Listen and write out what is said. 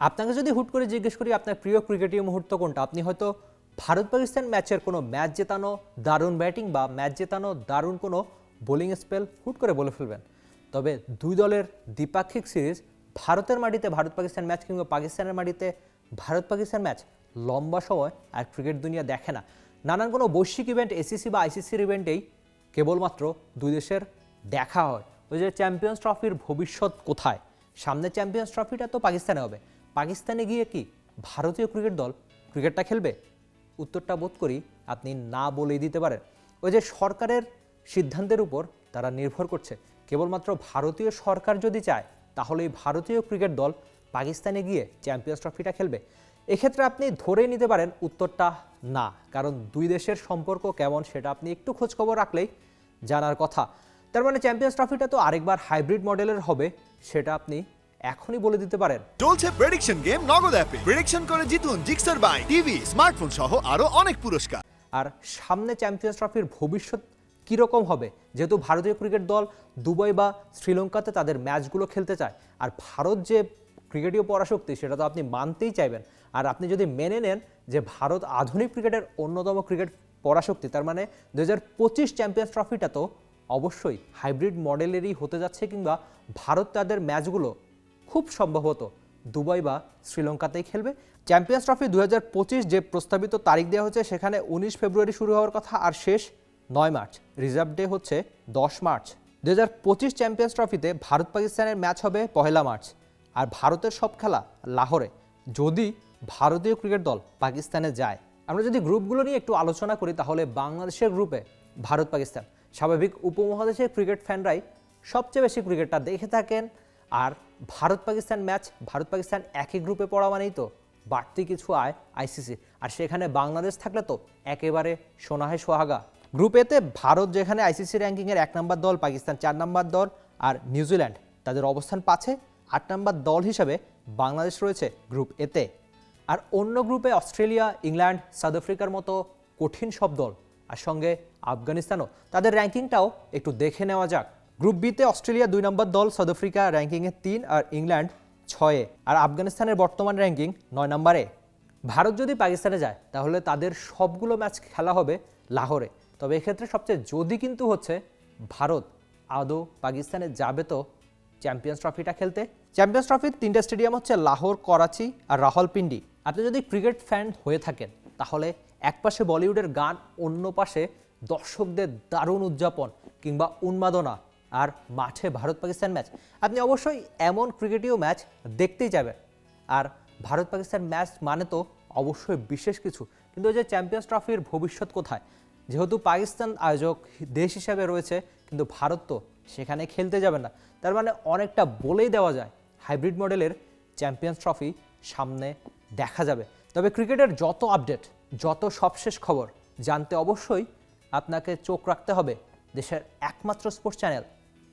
আপনাকে যদি হুট করে জিজ্ঞেস করি, আপনার প্রিয় ক্রিকেটীয় মুহূর্ত কোনটা? আপনি হয়তো ভারত পাকিস্তান ম্যাচের কোনো ম্যাচ জেতানো, দারুণ ব্যাটিং বা ম্যাচ জেতানো, দারুণ কোনো বোলিং স্পেল হুট করে বলে ফেলবেন। তবে দুই দলের দ্বিপাক্ষিক সিরিজ ভারতের মাটিতে ভারত পাকিস্তান ম্যাচ কিংবা পাকিস্তানের মাটিতে ভারত পাকিস্তান ম্যাচ লম্বা সময় আর ক্রিকেট দুনিয়া দেখে না। নানান কোনো বৈশ্বিক ইভেন্ট এসিসি বা আইসিসির ইভেন্টেই কেবলমাত্র দুই দেশের দেখা হয়। ওই যে চ্যাম্পিয়ন্স ট্রফির ভবিষ্যৎ কোথায়? সামনে চ্যাম্পিয়ন্স ট্রফিটা তো পাকিস্তানে হবে। পাকিস্তানে গিয়ে কি ভারতীয় ক্রিকেট দল ক্রিকেটটা খেলবে? উত্তরটা বোধ করি আপনি না বলেই দিতে পারেন। ওই যে সরকারের সিদ্ধান্তের উপর তারা নির্ভর করছে। কেবলমাত্র ভারতীয় সরকার যদি চায়, তাহলে এই ভারতীয় ক্রিকেট দল পাকিস্তানে গিয়ে চ্যাম্পিয়ন্স ট্রফিটা খেলবে। এক্ষেত্রে আপনি ধরে নিতে পারেন উত্তরটা না, কারণ দুই দেশের সম্পর্ক কেমন সেটা আপনি একটু খোঁজখবর রাখলেই জানার কথা। তার মানে চ্যাম্পিয়ন্স ট্রফিটা তো আরেকবার হাইব্রিড মডেলের হবে, সেটা আপনি এখনই বলে দিতে পারেন। চলছে প্রেডিকশন গেম নগদ অ্যাপে প্রেডিকশন করে জিতুন জিক্সার বাই টিভি স্মার্টফোন সহ আরও অনেক পুরস্কার। আর সামনে চ্যাম্পিয়ন্স ট্রফির ভবিষ্যৎ কীরকম হবে? যেহেতু ভারতীয় ক্রিকেট দল দুবাই বা শ্রীলঙ্কাতে তাদের ম্যাচগুলো খেলতে চায়। আর ভারত যে ক্রিকেটীয় পরাশক্তি সেটা তো আপনি মানতেই চাইবেন। আর আপনি যদি মেনে নেন যে ভারত আধুনিক ক্রিকেটের অন্যতম ক্রিকেট পরাশক্তি তার মানে দু হাজার পঁচিশ চ্যাম্পিয়ন্স ট্রফিটা তো অবশ্যই হাইব্রিড মডেলেরই হতে যাচ্ছে কিংবা ভারত তাদের ম্যাচগুলো খুব সম্ভবত দুবাই বা শ্রীলঙ্কাতেই খেলবে। চ্যাম্পিয়ন্স ট্রফি দুহাজার পঁচিশ যে প্রস্তাবিত তারিখ দেওয়া হচ্ছে সেখানে উনিশ ফেব্রুয়ারি শুরু হওয়ার কথা আর শেষ নয় মার্চ। রিজার্ভ ডে হচ্ছে দশ মার্চ। দু হাজার পঁচিশ চ্যাম্পিয়ন্স ট্রফিতে ভারত পাকিস্তানের ম্যাচ হবে পহেলা মার্চ। আর ভারতের সব খেলা লাহোরে। যদি ভারতীয় ক্রিকেট দল পাকিস্তানে যায়। আমরা যদি গ্রুপগুলো নিয়ে একটু আলোচনা করি, তাহলে বাংলাদেশের গ্রুপে ভারত পাকিস্তান স্বাভাবিক উপমহাদেশের ক্রিকেট ফ্যানরাই সবচেয়ে বেশি ক্রিকেটটা দেখে থাকেন। আর ভারত পাকিস্তান ম্যাচ ভারত পাকিস্তান একই গ্রুপে পড়া মানেই তো বাড়তি কিছু আয় আইসিসি আর সেখানে বাংলাদেশ থাকলে তো একেবারে সোনাহে সোহাগা। গ্রুপ এতে ভারত যেখানে আইসিসি র্যাঙ্কিংয়ের এক নম্বর দল, পাকিস্তান চার নম্বর দল আর নিউজিল্যান্ড তাদের অবস্থান পাচ্ছে আট নম্বর দল হিসেবে বাংলাদেশ রয়েছে গ্রুপ এতে আর অন্য গ্রুপে অস্ট্রেলিয়া, ইংল্যান্ড, সাউথ আফ্রিকার মতো কঠিন সব দল। আর সঙ্গে আফগানিস্তানও। তাদের র্যাঙ্কিংটাও একটু দেখে নেওয়া যাক। গ্রুপ বিতে অস্ট্রেলিয়া দুই নম্বর দল, সাউথ আফ্রিকা র্যাঙ্কিংয়ে তিন আর ইংল্যান্ড ছয়ে। আর আফগানিস্তানের বর্তমান র্যাঙ্কিং নয় নম্বরে। ভারত যদি পাকিস্তানে যায়, তাহলে তাদের সবগুলো ম্যাচ খেলা হবে লাহোরে। তবে এক্ষেত্রে সবচেয়ে যদি কিন্তু হচ্ছে ভারত। আদৌ পাকিস্তানে যাবে তো চ্যাম্পিয়ন্স ট্রফিটা খেলতে? চ্যাম্পিয়ন্স ট্রফির তিনটা স্টেডিয়াম হচ্ছে লাহোর, করাচি আর রাহলপিন্ডি। আপনি যদি ক্রিকেট ফ্যান হয়ে থাকেন, তাহলে এক পাশে বলিউডের গান, অন্য পাশে দর্শকদের দারুণ উদযাপন কিংবা উন্মাদনা। আর মাঠে ভারত পাকিস্তান ম্যাচ আপনি অবশ্যই এমন ক্রিকেটীয় ম্যাচ দেখতেই যাবেন। আর ভারত পাকিস্তান ম্যাচ মানে তো অবশ্যই বিশেষ কিছু। কিন্তু যে চ্যাম্পিয়ন্স ট্রফির ভবিষ্যৎ কোথায়? যেহেতু পাকিস্তান আয়োজক দেশ হিসাবে রয়েছে, কিন্তু ভারত তো সেখানে খেলতে যাবে না। তার মানে অনেকটা বলেই দেওয়া যায় হাইব্রিড মডেলের চ্যাম্পিয়ন্স ট্রফি সামনে দেখা যাবে। তবে ক্রিকেটের যত আপডেট যত সবশেষ খবর, জানতে অবশ্যই আপনাকে চোখ রাখতে হবে দেশের একমাত্র sports channel